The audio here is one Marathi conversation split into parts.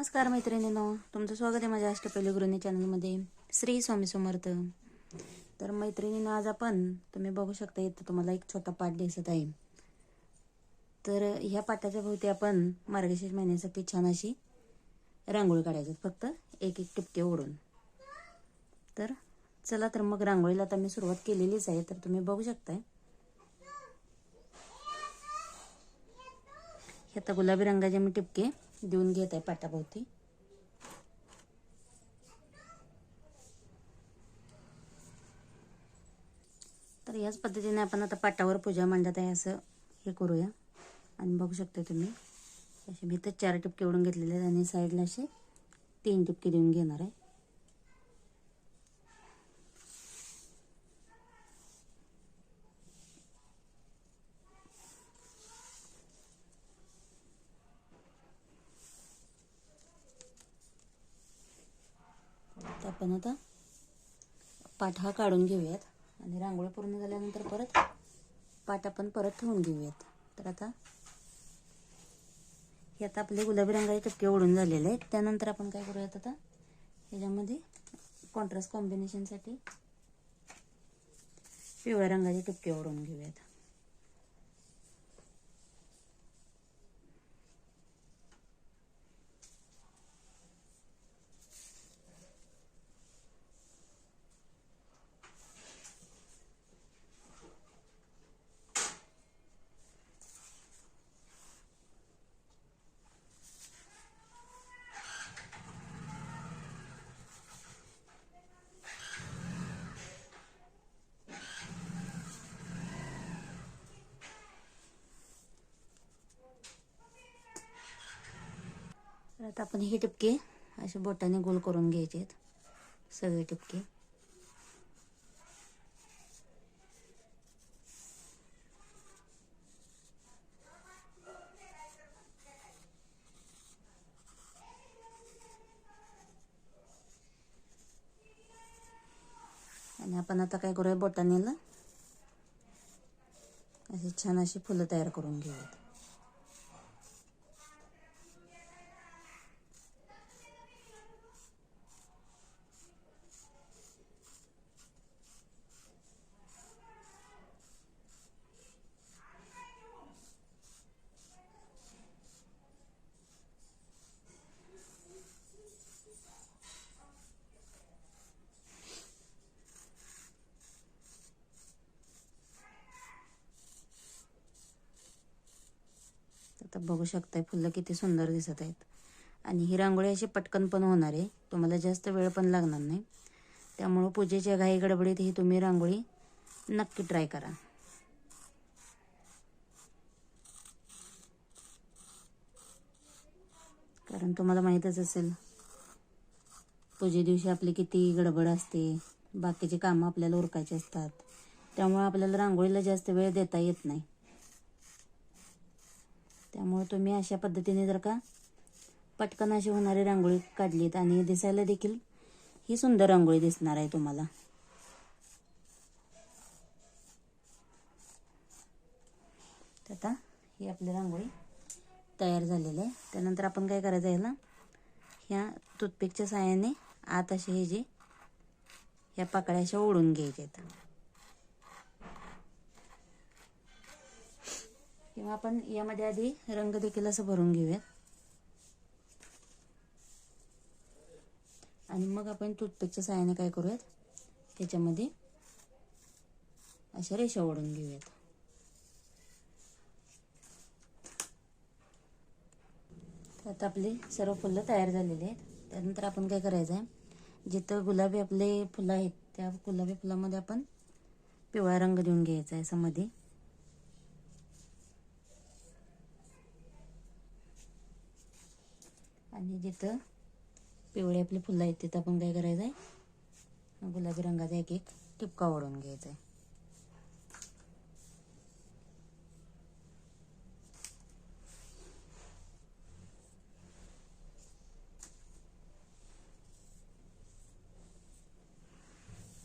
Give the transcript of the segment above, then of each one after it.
नमस्कार मैत्रिणींनो तुमचं स्वागत आहे माझ्या अष्टपैलू गृहिणी चॅनलमध्ये. श्री स्वामी समर्थ. तर मैत्रिणींनो आज आपण तुम्ही बघू शकता इथं तुम्हाला एक छोटा पाठ दिसत आहे. तर ह्या पाटाच्या भोवती आपण मार्गशीर्ष महिन्यासाठी छान अशी रांगोळी काढायची फक्त एक एक टिपके ओढून. तर चला तर मग रांगोळीला आता मी सुरुवात केलेलीच आहे तर तुम्ही बघू शकताय. ह्या आता गुलाबी रंगाचे मी टिपके देऊन घेत आहे पाटाभोवती. तर याच पद्धतीने आपण आता पाटावर पूजा मांडत आहे असं हे करूया. आणि बघू शकता तुम्ही असे मी तर चार टिपके ओढून घेतलेले आहेत आणि साईडला असे तीन टिपके देऊन घेणार आहे तर आपण आता पाठ हा काढून घेऊयात. आणि रांगोळी पूर्ण झाल्यानंतर परत पाठ आपण परत ठेवून घेऊयात. तर आता हे आता आपले गुलाबी रंगाचे टप्के ओढून झालेले आहेत. त्यानंतर आपण काय करूयात आता? ह्याच्यामध्ये कॉन्ट्रास्ट कॉम्बिनेशनसाठी पिवळ्या रंगाचे टप्के ओढून घेऊयात. आता आपण हे टिपके असे बोटाने गोल करून घ्यायचे आहेत सगळे टिपके आणि आपण आता काय करूया बोटानेला अशी छान अशी फुलं तयार करून घेऊयात. आता बघू शकताय फुलं किती सुंदर दिसत आहेत. आणि ही रांगोळी अशी पटकन पण होणार आहे. तुम्हाला जास्त वेळ पण लागणार नाही. त्यामुळं पूजेच्या घाई गडबडीत ही तुम्ही रांगोळी नक्की ट्राय करा. कारण तुम्हाला माहीतच असेल पूजे दिवशी आपली किती गडबड असते. बाकीची कामं आपल्याला उरकायची असतात. त्यामुळे आपल्याला रांगोळीला जास्त वेळ देता येत नाही. त्यामुळे तुम्ही अशा पद्धतीने जर का पटकन अशी होणारी रांगोळी काढलीत आणि दिसायला देखील ही सुंदर रांगोळी दिसणार आहे तुम्हाला. आता ही आपली रांगोळी तयार झालेली आहे. त्यानंतर आपण काय करायचं आहे ना ह्या टूथपिकच्या साहाय्याने आत असे हे जे ह्या पाकळ्या अशा ओढून घ्यायच्या आहेत. किंवा आपण यामध्ये आधी रंग देखील असं भरून घेऊयात. आणि मग आपण टूथपिकच्या साहाय्याने काय करूयात? त्याच्यामध्ये अशा रेषा ओढून घेऊयात. तर आता आपले सर्व फुलं तयार झालेले आहेत. त्यानंतर आपण काय करायचं आहे? जिथं गुलाबी आपले फुलं आहेत त्या गुलाबी फुलामध्ये आपण पिवळा रंग देऊन घ्यायचा आहे असं मध्ये आणि जिथं पिवळे आपले फुलं आहेत तिथं आपण काय करायचं आहे गुलाबी रंगाचा एक एक टिपका ओढून घ्यायचा आहे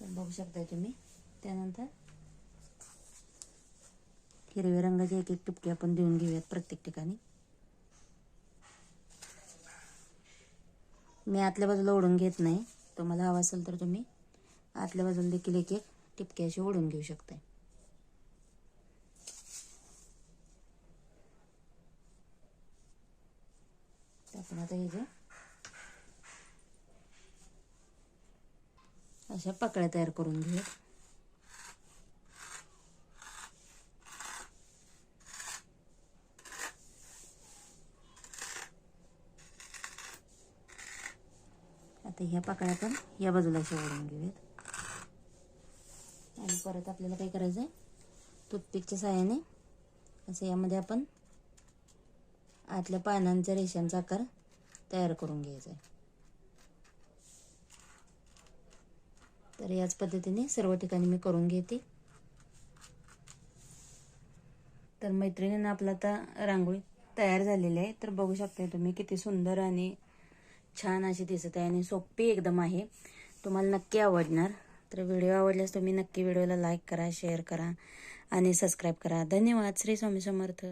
बघू शकताय तुम्ही त्यानंतर हिरव्या रंगाचे एक एक टिपके आपण देऊन घेऊयात प्रत्येक ठिकाणी. मी आतल्या बाजूला ओढून घेत नाही. तुम्हाला हवा असेल तर तुम्ही आतल्या बाजूला देखील एक एक टिपके अशी ओढून घेऊ शकता आपण आता हे जे अशा पकड्या तयार करून घेऊ आता ह्या पाकळ्या पण या बाजूला अशा ओढून घेऊयात. आणि परत आपल्याला काय करायचं आहे? टूथपिकच्या साह्याने असं यामध्ये आपण आतल्या पानांच्या रेषांचा आकार तयार करून घ्यायचा आहे. तर याच पद्धतीने सर्व ठिकाणी मी करून घेते. तर मैत्रिणींना आपला आता रांगोळी तयार झालेली आहे. तर बघू शकता तुम्ही किती सुंदर आणि छान अशी दिसत आहे आणि सोपी एकदम आहे. तुम्हाला नक्की आवडणार. तर व्हिडिओ आवडल्यास तुम्ही नक्की व्हिडिओला लाईक करा शेअर करा आणि सबस्क्राईब करा. धन्यवाद. श्री स्वामी समर्थ.